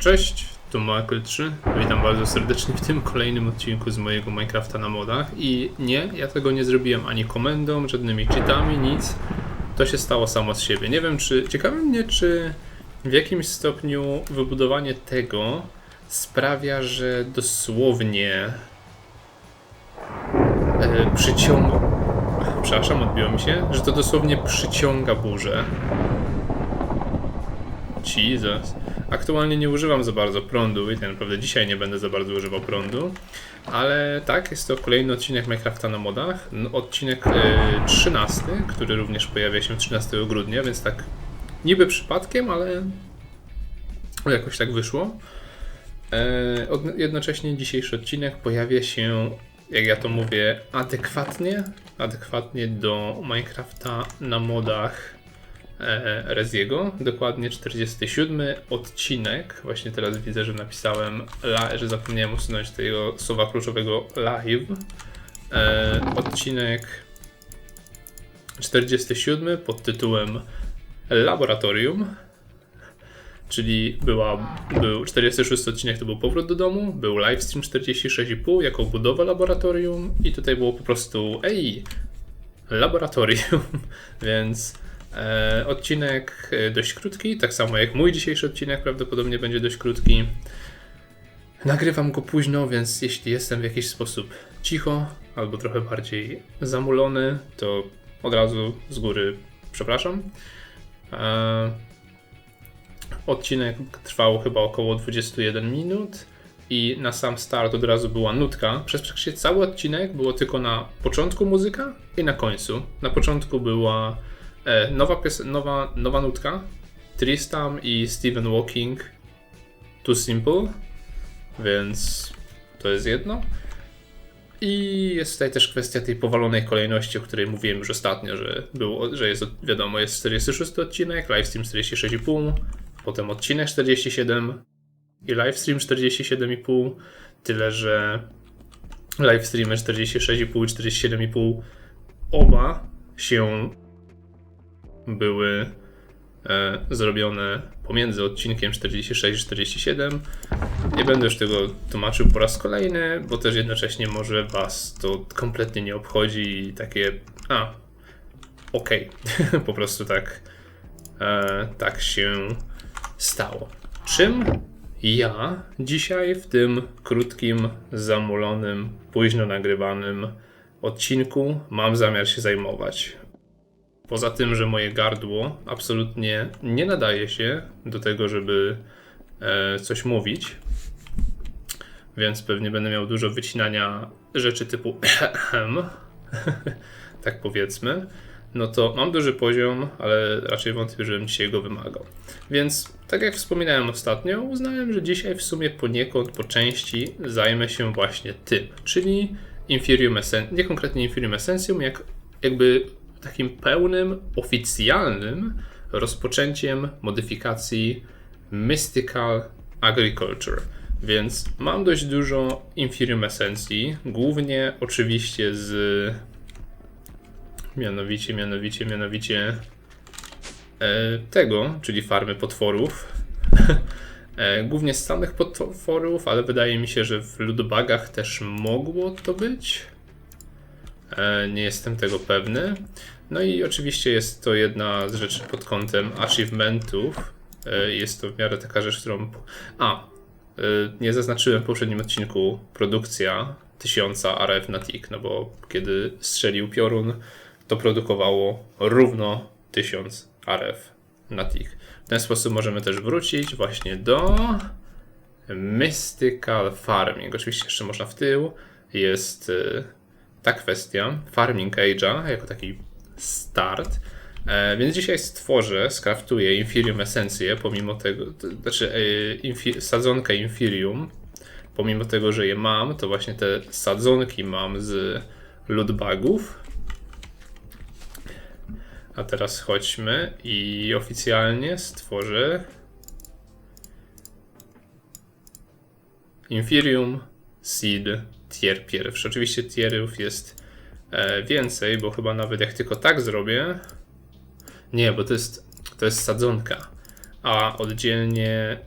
Cześć, tu Michael3. Witam bardzo serdecznie w tym kolejnym odcinku z mojego Minecrafta na modach. I nie, ja tego nie zrobiłem ani komendą, żadnymi cheatami, nic. To się stało samo z siebie. Nie wiem, czy. Ciekawi mnie, czy w jakimś stopniu wybudowanie tego sprawia, że dosłownie e, przyciąga. Przepraszam, odbiło mi się, że to dosłownie przyciąga burzę. Jesus. Aktualnie nie używam za bardzo prądu i tak naprawdę dzisiaj nie będę za bardzo używał prądu. Ale tak, jest to kolejny odcinek Minecrafta na modach. Odcinek e, 13, który również pojawia się 13 grudnia, więc tak niby przypadkiem, ale jakoś tak wyszło. E, jednocześnie dzisiejszy odcinek pojawia się, jak ja to mówię, adekwatnie, adekwatnie do Minecrafta na modach e, Reziego. Dokładnie 47 odcinek. Właśnie teraz widzę, że napisałem, że zapomniałem usunąć tego słowa kluczowego live. E, odcinek 47 pod tytułem Laboratorium. Czyli była, był 46 odcinek to był powrót do domu, był livestream 46,5 jako budowa laboratorium i tutaj było po prostu ej, laboratorium, więc e, odcinek e, dość krótki, tak samo jak mój dzisiejszy odcinek prawdopodobnie będzie dość krótki. Nagrywam go późno, więc jeśli jestem w jakiś sposób cicho albo trochę bardziej zamulony, to od razu z góry przepraszam. E, Odcinek trwał chyba około 21 minut i na sam start od razu była nutka. Przez praktycznie cały odcinek było tylko na początku muzyka i na końcu. Na początku była e, nowa, pies- nowa, nowa nutka Tristam i Stephen Walking Too Simple, więc to jest jedno. I jest tutaj też kwestia tej powalonej kolejności, o której mówiłem już ostatnio, że, było, że jest, wiadomo, jest 46 odcinek, livestream 46,5, potem odcinek 47 i livestream 47,5. Tyle, że livestreamy 46,5 i 47,5 oba się były e, zrobione pomiędzy odcinkiem 46 i 47. Nie będę już tego tłumaczył po raz kolejny, bo też jednocześnie może Was to kompletnie nie obchodzi i takie, a, okej, po prostu tak, e, tak się stało. Czym ja dzisiaj w tym krótkim, zamulonym, późno nagrywanym odcinku mam zamiar się zajmować? Poza tym, że moje gardło absolutnie nie nadaje się do tego, żeby e, coś mówić, więc pewnie będę miał dużo wycinania rzeczy typu tak powiedzmy, no to mam duży poziom, ale raczej wątpię, żebym dzisiaj go wymagał. Więc, tak jak wspominałem ostatnio, uznałem, że dzisiaj w sumie poniekąd, po części zajmę się właśnie tym, czyli Inferium Essentium, nie konkretnie Inferium Essentium, jak jakby takim pełnym, oficjalnym rozpoczęciem modyfikacji Mystical Agriculture. Więc mam dość dużo Inferium Essencji, głównie oczywiście z Mianowicie, mianowicie, mianowicie e, tego, czyli farmy potworów. e, głównie z samych potworów, ale wydaje mi się, że w ludobagach też mogło to być. E, nie jestem tego pewny. No i oczywiście jest to jedna z rzeczy pod kątem achievementów. E, jest to w miarę taka rzecz, którą. A, e, nie zaznaczyłem w poprzednim odcinku produkcja tysiąca RF na tick, no bo kiedy strzelił piorun, to produkowało równo 1000 RF na tick. W ten sposób możemy też wrócić właśnie do Mystical Farming. Oczywiście jeszcze można w tył. Jest y, ta kwestia Farming Age'a jako taki start. E, więc dzisiaj stworzę, skraftuję Inferium Esencję, pomimo tego, to, znaczy e, infi, sadzonkę Inferium, pomimo tego, że je mam, to właśnie te sadzonki mam z lootbagów. A teraz chodźmy i oficjalnie stworzę Inferium Seed tier pierwszy. Oczywiście tierów jest e, więcej, bo chyba nawet jak tylko tak zrobię. Nie, bo to jest, to jest sadzonka. A oddzielnie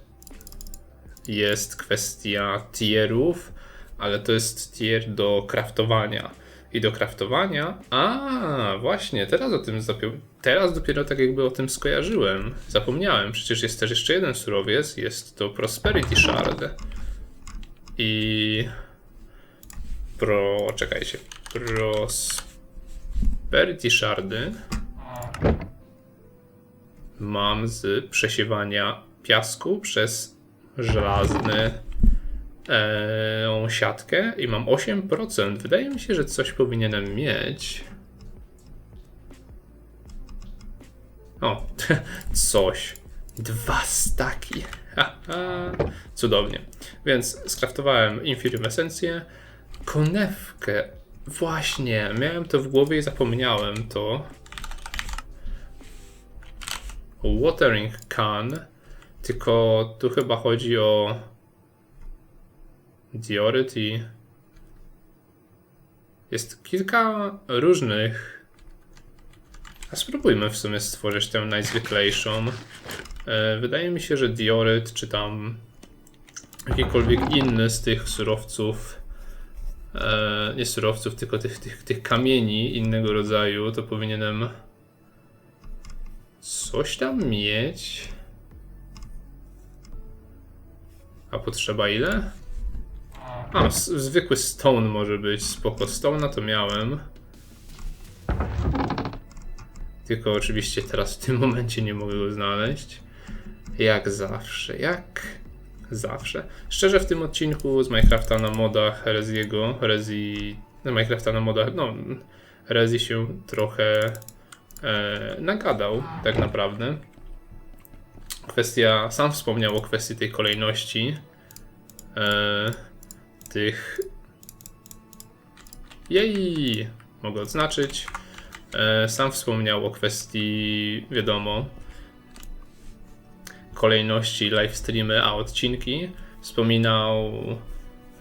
jest kwestia tierów, ale to jest tier do craftowania. I do craftowania. A, właśnie, teraz o tym Teraz dopiero tak jakby o tym skojarzyłem. Zapomniałem, przecież jest też jeszcze jeden surowiec, jest to Prosperity Shard. I. Pro. Czekajcie. Prosperity Shardy mam z przesiewania piasku przez żelazny e, siatkę i mam 8%. Wydaje mi się, że coś powinienem mieć. O, coś. Dwa staki. Haha. Cudownie. Więc skraftowałem Inferium Esencję. Konewkę. Właśnie, miałem to w głowie i zapomniałem to. Watering can. Tylko tu chyba chodzi o dioryt i jest kilka różnych. A spróbujmy w sumie stworzyć tę najzwyklejszą. E, Wydaje mi się, że dioryt czy tam jakikolwiek inny z tych surowców, nie surowców, tylko tych, tych, tych kamieni innego rodzaju, to powinienem coś tam mieć. A potrzeba ile? A, zwykły stone może być, spoko. Stone'a to miałem. Tylko oczywiście teraz w tym momencie nie mogę go znaleźć. Jak zawsze, jak zawsze. Szczerze w tym odcinku z Minecrafta na modach Reziego, Rezi... Minecrafta na modach, no... Rezi się trochę e, nagadał, tak naprawdę. Kwestia, sam wspomniał o kwestii tej kolejności e, tych. Jej! Mogę odznaczyć. E, sam wspomniał o kwestii, wiadomo, kolejności live streamy, a odcinki. Wspominał,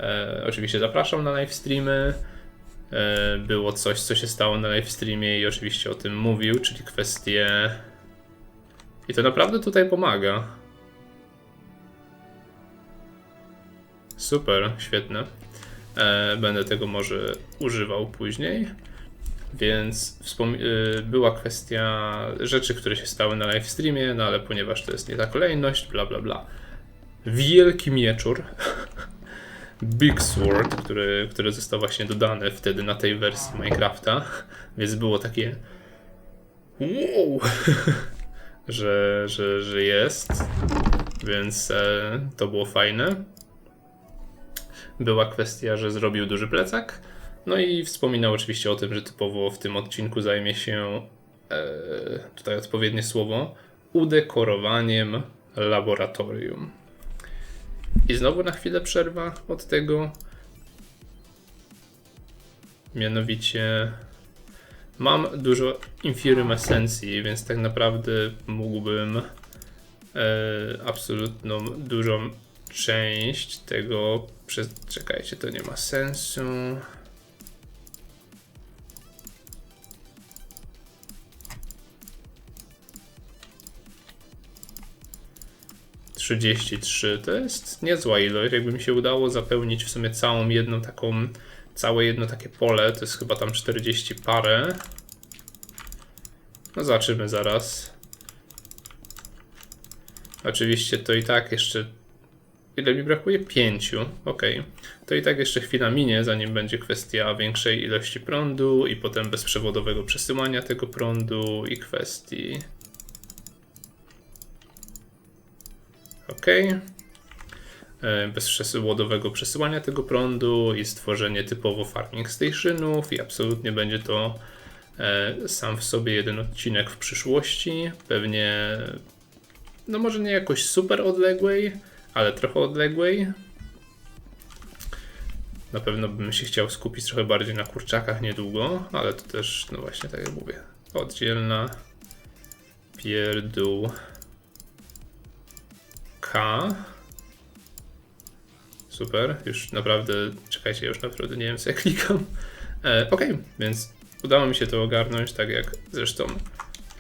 e, oczywiście zapraszam na live streamy. E, było coś, co się stało na live streamie i oczywiście o tym mówił, czyli kwestie. I to naprawdę tutaj pomaga. Super, świetne. E, będę tego może używał później. Więc y, była kwestia rzeczy, które się stały na live streamie, no ale ponieważ to jest nie ta kolejność, bla bla bla. Wielki mieczur. Big Sword, który, który został właśnie dodany wtedy na tej wersji Minecrafta, więc było takie wow, że, że, że jest, więc e, to było fajne. Była kwestia, że zrobił duży plecak, no i wspominał oczywiście o tym, że typowo w tym odcinku zajmie się, e, tutaj odpowiednie słowo, udekorowaniem laboratorium. I znowu na chwilę przerwa od tego. Mianowicie mam dużo Inferium esencji, więc tak naprawdę mógłbym e, absolutną dużą część tego przez... Czekajcie, to nie ma sensu. Trzydzieści trzy to jest niezła ilość. Jakby mi się udało zapełnić w sumie całą jedną taką, całe jedno takie pole, to jest chyba tam 40 parę. No zobaczymy zaraz. Oczywiście to i tak jeszcze Ile mi brakuje? Pięciu. Ok. To i tak jeszcze chwila minie, zanim będzie kwestia większej ilości prądu i potem bezprzewodowego przesyłania tego prądu i kwestii. Ok. E, Bezprzewodowego przesyłania tego prądu i stworzenie typowo farming stationów i absolutnie będzie to e, sam w sobie jeden odcinek w przyszłości. Pewnie, no może nie jakoś super odległej, ale trochę odległej. Na pewno bym się chciał skupić trochę bardziej na kurczakach niedługo, ale to też, no właśnie tak jak mówię, oddzielna pierdół Super, już naprawdę, czekajcie, już naprawdę nie wiem co ja klikam. E, ok, więc udało mi się to ogarnąć, tak jak zresztą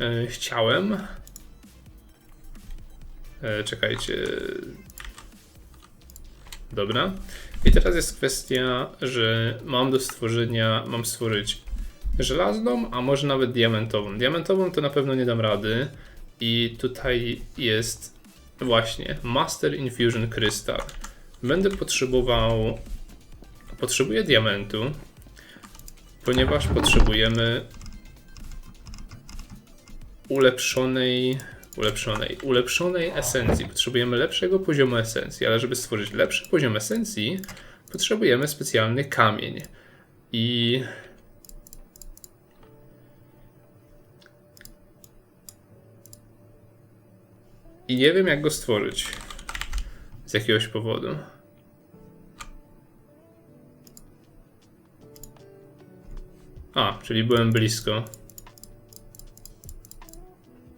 e, chciałem. E, czekajcie, Dobra. I teraz jest kwestia, że mam do stworzenia, mam stworzyć żelazną, a może nawet diamentową. Diamentową to na pewno nie dam rady. I tutaj jest właśnie Master Infusion Crystal. Będę potrzebował, potrzebuję diamentu, ponieważ potrzebujemy ulepszonej, ulepszonej, ulepszonej esencji. Potrzebujemy lepszego poziomu esencji, ale żeby stworzyć lepszy poziom esencji, potrzebujemy specjalny kamień. I I nie wiem, jak go stworzyć. Z jakiegoś powodu. A, czyli byłem blisko.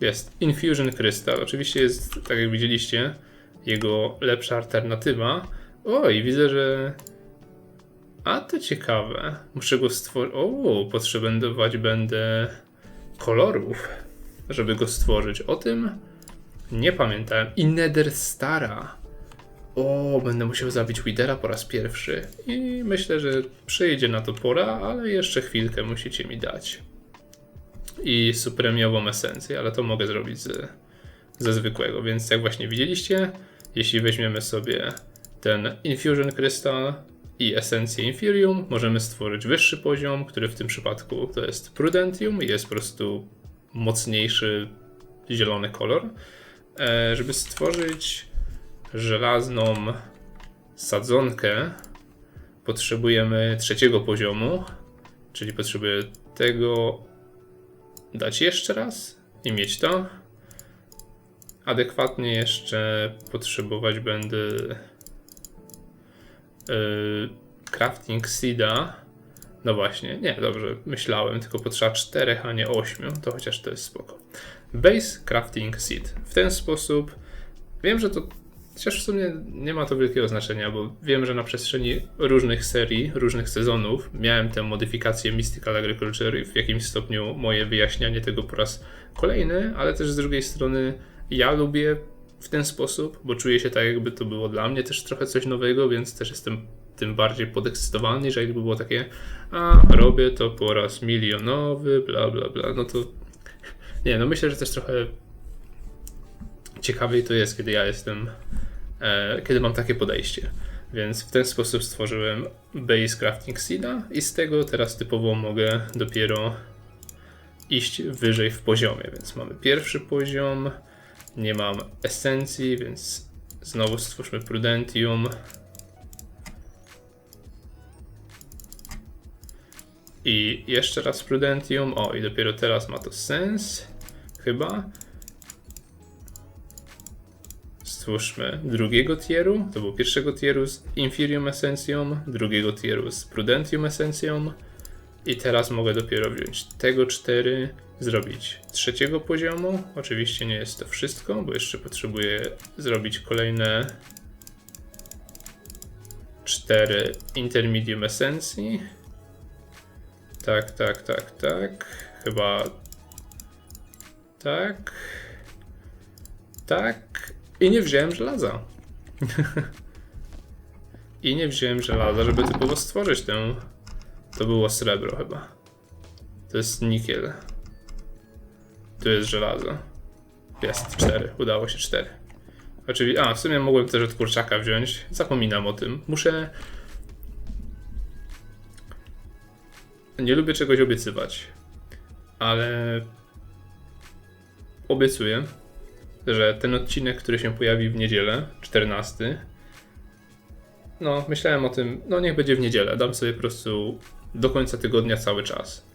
Jest Infusion Crystal. Oczywiście jest, tak jak widzieliście, jego lepsza alternatywa. Oj, widzę, że. A to ciekawe. Muszę go stworzyć. O, potrzebować będę kolorów, żeby go stworzyć. O tym nie pamiętałem. I Nether Stara. O, będę musiał zabić Widera po raz pierwszy. I myślę, że przyjdzie na to pora, ale jeszcze chwilkę musicie mi dać. I supremiową esencję, ale to mogę zrobić z, ze zwykłego. Więc jak właśnie widzieliście, jeśli weźmiemy sobie ten Infusion Crystal i esencję Inferium, możemy stworzyć wyższy poziom, który w tym przypadku to jest Prudentium i jest po prostu mocniejszy zielony kolor. E, żeby stworzyć żelazną sadzonkę, potrzebujemy trzeciego poziomu, czyli potrzebuję tego dać jeszcze raz i mieć to. Adekwatnie jeszcze potrzebować będę yy, crafting seeda. No właśnie, nie, dobrze, myślałem, tylko potrzeba 4, a nie 8, to chociaż to jest spoko. Base Crafting Seed. W ten sposób wiem, że to chociaż w sumie nie ma to wielkiego znaczenia, bo wiem, że na przestrzeni różnych serii, różnych sezonów miałem tę modyfikację Mystical Agriculture i w jakimś stopniu moje wyjaśnianie tego po raz kolejny, ale też z drugiej strony ja lubię w ten sposób, bo czuję się tak, jakby to było dla mnie też trochę coś nowego, więc też jestem tym bardziej podekscytowany, że jakby było takie, a robię to po raz milionowy, bla bla bla, no to nie, no myślę, że też trochę ciekawiej to jest, kiedy ja jestem, e, kiedy mam takie podejście. Więc w ten sposób stworzyłem Base Crafting Seeda i z tego teraz typowo mogę dopiero iść wyżej w poziomie. Więc mamy pierwszy poziom, nie mam esencji, więc znowu stwórzmy Prudentium. I jeszcze raz Prudentium. O, i dopiero teraz ma to sens chyba. Stwórzmy drugiego tieru, to był pierwszego tieru z Inferium Essencją, drugiego tieru z Prudentium Essencją i teraz mogę dopiero wziąć tego cztery, zrobić trzeciego poziomu. Oczywiście nie jest to wszystko, bo jeszcze potrzebuję zrobić kolejne cztery Intermedium Essencji. Tak, tak, tak, tak. Chyba tak. Tak. I nie wziąłem żelaza. I nie wziąłem żelaza, żeby typowo stworzyć tę. To było srebro chyba. To jest nikiel. Tu jest żelazo. Jest cztery. Udało się cztery. Oczywiście. A, w sumie mogłem też od kurczaka wziąć. Zapominam o tym. Muszę. Nie lubię czegoś obiecywać. Ale obiecuję, że ten odcinek, który się pojawi w niedzielę, 14, no myślałem o tym, no niech będzie w niedzielę, dam sobie po prostu do końca tygodnia cały czas.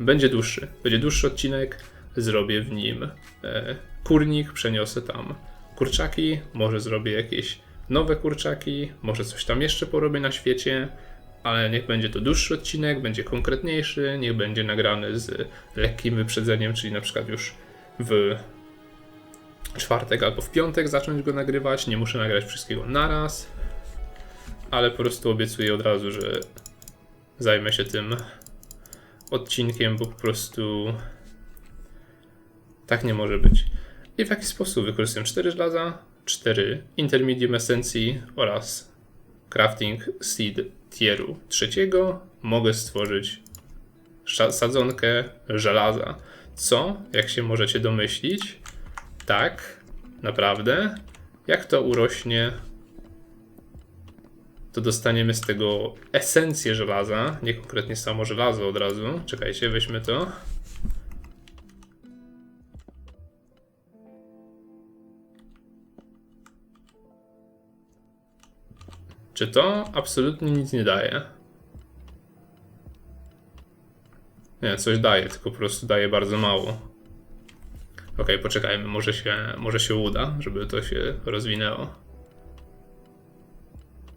Będzie dłuższy, będzie dłuższy odcinek, zrobię w nim e, kurnik, przeniosę tam kurczaki, może zrobię jakieś nowe kurczaki, może coś tam jeszcze porobię na świecie, ale niech będzie to dłuższy odcinek, będzie konkretniejszy, niech będzie nagrany z lekkim wyprzedzeniem, czyli na przykład już w czwartek albo w piątek zacząć go nagrywać. Nie muszę nagrać wszystkiego naraz, ale po prostu obiecuję od razu, że zajmę się tym odcinkiem, bo po prostu tak nie może być. I w jaki sposób wykorzystuję 4 żelaza, 4 intermedium esencji oraz crafting seed tieru trzeciego mogę stworzyć sadzonkę żelaza. Co, jak się możecie domyślić, tak naprawdę, jak to urośnie, to dostaniemy z tego esencję żelaza, nie konkretnie samo żelazo od razu. Czekajcie, weźmy to. Czy to absolutnie nic nie daje? Nie, coś daje, tylko po prostu daje bardzo mało. Ok, poczekajmy, może się, może się uda, żeby to się rozwinęło.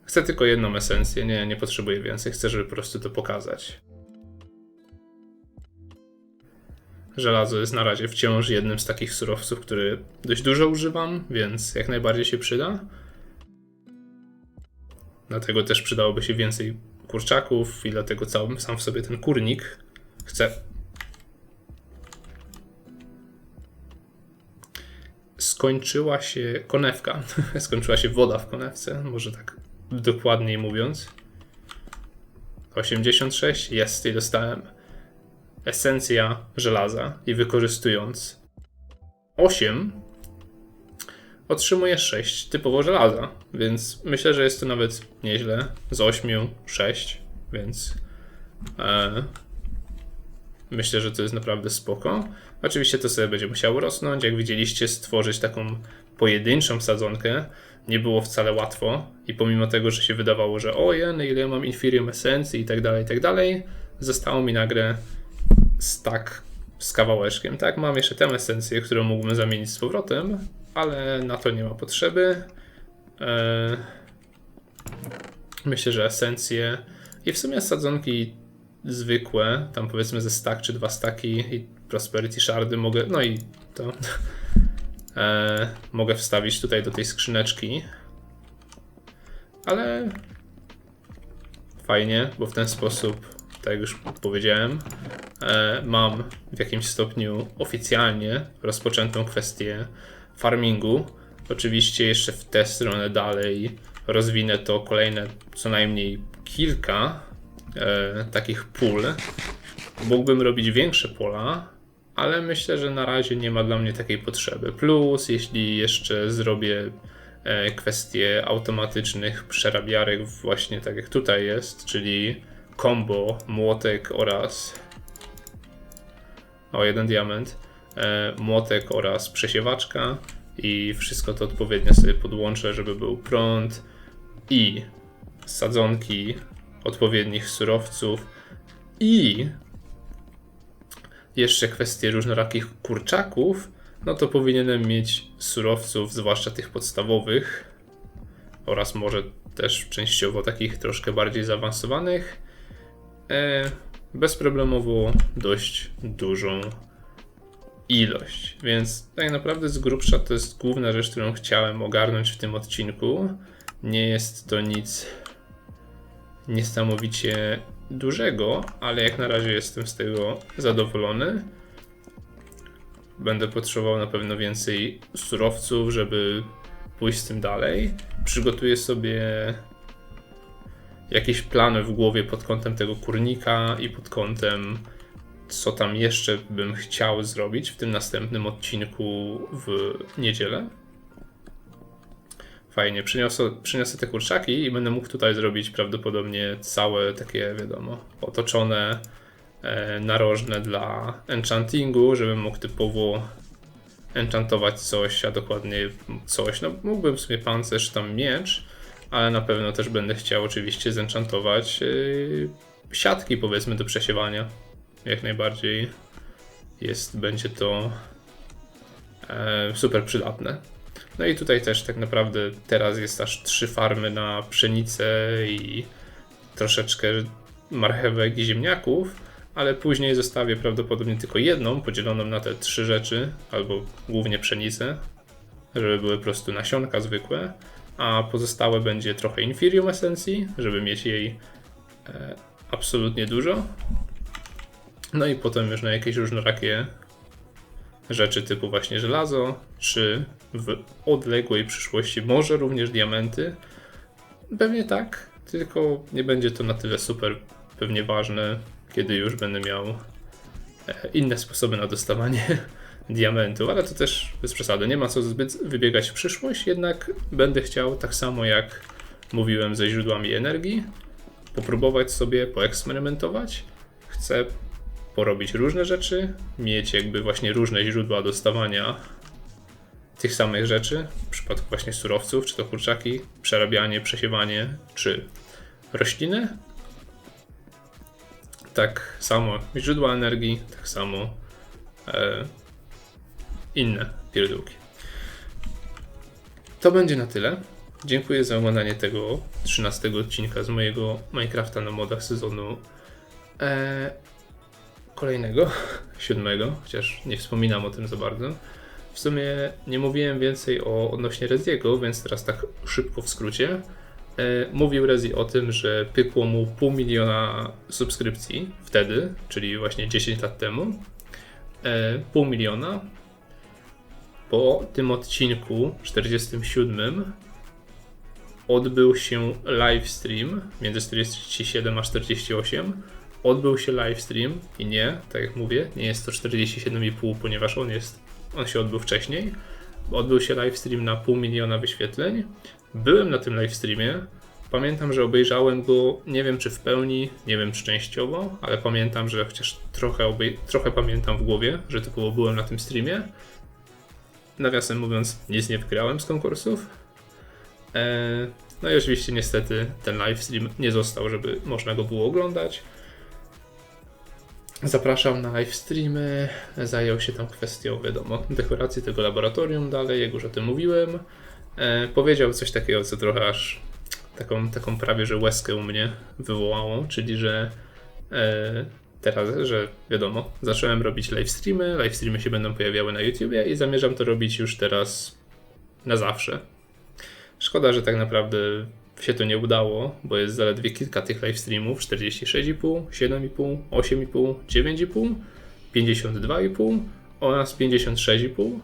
Chcę tylko jedną esencję, nie, nie potrzebuję więcej, chcę, żeby po prostu to pokazać. Żelazo jest na razie wciąż jednym z takich surowców, który dość dużo używam, więc jak najbardziej się przyda. Dlatego też przydałoby się więcej kurczaków i dlatego cały sam w sobie ten kurnik chcę. Skończyła się konewka. Skończyła się woda w konewce, może tak dokładniej mówiąc. 86 jest i dostałem esencja żelaza i wykorzystując 8 otrzymuję 6 typowo żelaza, więc myślę, że jest to nawet nieźle. Z 8 6, więc e, myślę, że to jest naprawdę spoko. Oczywiście to sobie będzie musiało rosnąć. Jak widzieliście, stworzyć taką pojedynczą sadzonkę nie było wcale łatwo i pomimo tego, że się wydawało, że o jeny, ile ja mam inferium esencji i tak dalej, i tak dalej, zostało mi nagle stack z kawałeczkiem. Tak, mam jeszcze tę esencję, którą mógłbym zamienić z powrotem, ale na to nie ma potrzeby. Eee, myślę, że esencje i w sumie sadzonki zwykłe, tam powiedzmy ze stack czy dwa staki i prosperity shardy mogę, no i to e, mogę wstawić tutaj do tej skrzyneczki. Ale fajnie, bo w ten sposób, tak jak już powiedziałem, e, mam w jakimś stopniu oficjalnie rozpoczętą kwestię farmingu. Oczywiście jeszcze w tę stronę dalej rozwinę to kolejne co najmniej kilka e, takich pól. Mógłbym robić większe pola, ale myślę, że na razie nie ma dla mnie takiej potrzeby. Plus, jeśli jeszcze zrobię e, kwestię automatycznych przerabiarek, właśnie tak jak tutaj jest, czyli combo, młotek oraz o jeden diament, e, młotek oraz przesiewaczka i wszystko to odpowiednio sobie podłączę, żeby był prąd i sadzonki odpowiednich surowców i jeszcze kwestie różnorakich kurczaków, no to powinienem mieć surowców, zwłaszcza tych podstawowych oraz może też częściowo takich troszkę bardziej zaawansowanych, e, bezproblemowo dość dużą ilość. Więc tak naprawdę z grubsza to jest główna rzecz, którą chciałem ogarnąć w tym odcinku. Nie jest to nic niesamowicie dużego, ale jak na razie jestem z tego zadowolony. Będę potrzebował na pewno więcej surowców, żeby pójść z tym dalej. Przygotuję sobie jakieś plany w głowie pod kątem tego kurnika i pod kątem co tam jeszcze bym chciał zrobić w tym następnym odcinku w niedzielę. Fajnie, przyniosę, przyniosę te kurczaki i będę mógł tutaj zrobić prawdopodobnie całe takie, wiadomo, otoczone, e, narożne dla enchantingu, żebym mógł typowo enchantować coś, a dokładnie coś. No mógłbym w sumie pancerz, tam miecz, ale na pewno też będę chciał oczywiście zenchantować e, siatki powiedzmy do przesiewania. Jak najbardziej jest, będzie to e, super przydatne. No i tutaj też tak naprawdę teraz jest aż trzy farmy na pszenicę i troszeczkę marchewek i ziemniaków, ale później zostawię prawdopodobnie tylko jedną podzieloną na te trzy rzeczy, albo głównie pszenicę, żeby były po prostu nasionka zwykłe, a pozostałe będzie trochę inferium esencji, żeby mieć jej e, absolutnie dużo. No i potem już na jakieś różnorakie rzeczy typu właśnie żelazo, czy w odległej przyszłości może również diamenty. Pewnie tak, tylko nie będzie to na tyle super pewnie ważne, kiedy już będę miał e, inne sposoby na dostawanie diamentu, ale to też bez przesady. Nie ma co zbyt wybiegać w przyszłość, jednak będę chciał tak samo jak mówiłem ze źródłami energii, popróbować sobie, poeksperymentować. Chcę porobić różne rzeczy, mieć jakby właśnie różne źródła dostawania tych samych rzeczy, w przypadku właśnie surowców, czy to kurczaki, przerabianie, przesiewanie, czy rośliny. Tak samo źródła energii, tak samo e, inne pierdółki. To będzie na tyle. Dziękuję za oglądanie tego 13 odcinka z mojego Minecrafta na modach sezonu e, kolejnego, siódmego, chociaż nie wspominam o tym za bardzo. W sumie nie mówiłem więcej o odnośnie Reziego, więc teraz tak szybko w skrócie. E, mówił Rezi o tym, że pykło mu pół miliona subskrypcji wtedy, czyli właśnie 10 lat temu. E, pół miliona. Po tym odcinku 47 odbył się livestream między 47 a 48. Odbył się livestream i nie, tak jak mówię, nie jest to 47,5, ponieważ on jest, on się odbył wcześniej. Odbył się livestream na pół miliona wyświetleń. Byłem na tym livestreamie. Pamiętam, że obejrzałem go, nie wiem czy w pełni, nie wiem czy częściowo, ale pamiętam, że chociaż trochę, obej- trochę pamiętam w głowie, że typowo byłem na tym streamie. Nawiasem mówiąc, nic nie wygrałem z konkursów. Eee, No i oczywiście niestety ten livestream nie został, żeby można go było oglądać. Zapraszam na livestreamy, zajął się tam kwestią, wiadomo, dekoracji tego laboratorium dalej, jak już o tym mówiłem. E, powiedział coś takiego, co trochę aż taką, taką prawie, że łezkę u mnie wywołało, czyli że e, teraz, że wiadomo, zacząłem robić livestreamy, livestreamy się będą pojawiały na YouTubie i zamierzam to robić już teraz na zawsze. Szkoda, że tak naprawdę się to nie udało, bo jest zaledwie kilka tych livestreamów: 46,5, 7,5, 8,5, 9,5, 52,5 oraz 56,5.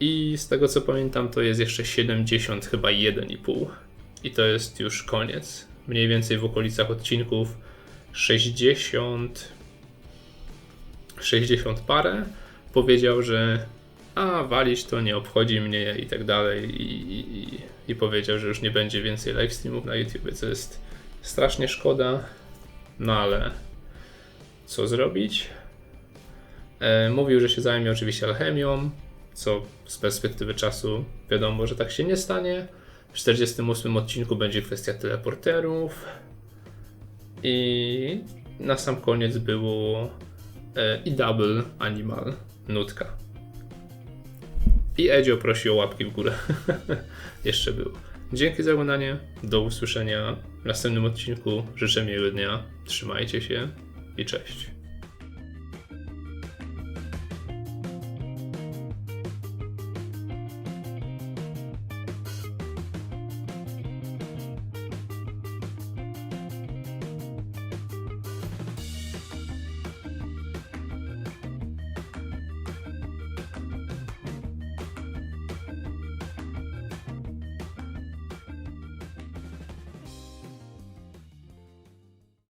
I z tego co pamiętam, to jest jeszcze 70, chyba 1,5. I to jest już koniec. Mniej więcej w okolicach odcinków 60, 60 parę. Powiedział, że a walić to nie obchodzi mnie i tak dalej i, i, i powiedział, że już nie będzie więcej live streamów na YouTube, co jest strasznie szkoda, no ale co zrobić? E, mówił, że się zajmie oczywiście alchemią, co z perspektywy czasu wiadomo, że tak się nie stanie. W 48 odcinku będzie kwestia teleporterów i na sam koniec było e, i double animal nutka. I Edzio prosi o łapki w górę. Jeszcze było. Dzięki za oglądanie. Do usłyszenia w następnym odcinku. Życzę miłego dnia. Trzymajcie się i cześć.